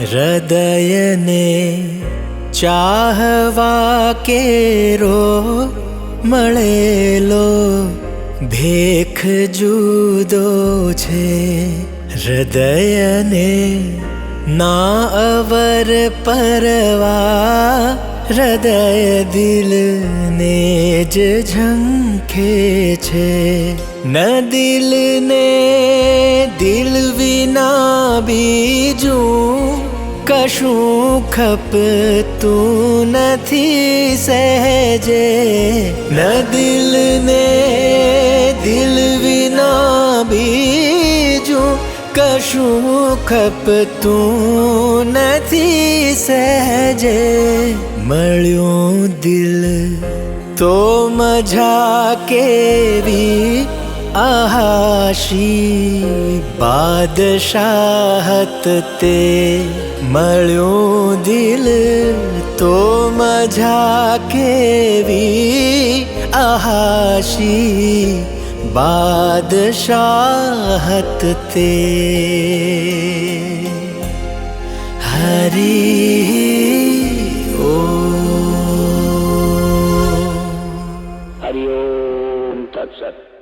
હૃદયને ચાહવા કેરો મળેલો ભેખ જુદો છે. હૃદયને ના અવર પરવા હૃદય દિલને જ ઝંખે છે. ન દિલને દિલ વિના બીજું કશું ખપતું નથી સહેજે ન દિલને દિલ વિના બીજું કશું ખપતું નથી સહેજે મળ્યું દિલ તો મજા કેવી આહાશી બાદશાહત તે મળ્યું દિલ તો મજા કેવી આહાશી બાદશાહત તે હરી ઓ હરિ ઓમ તત્સત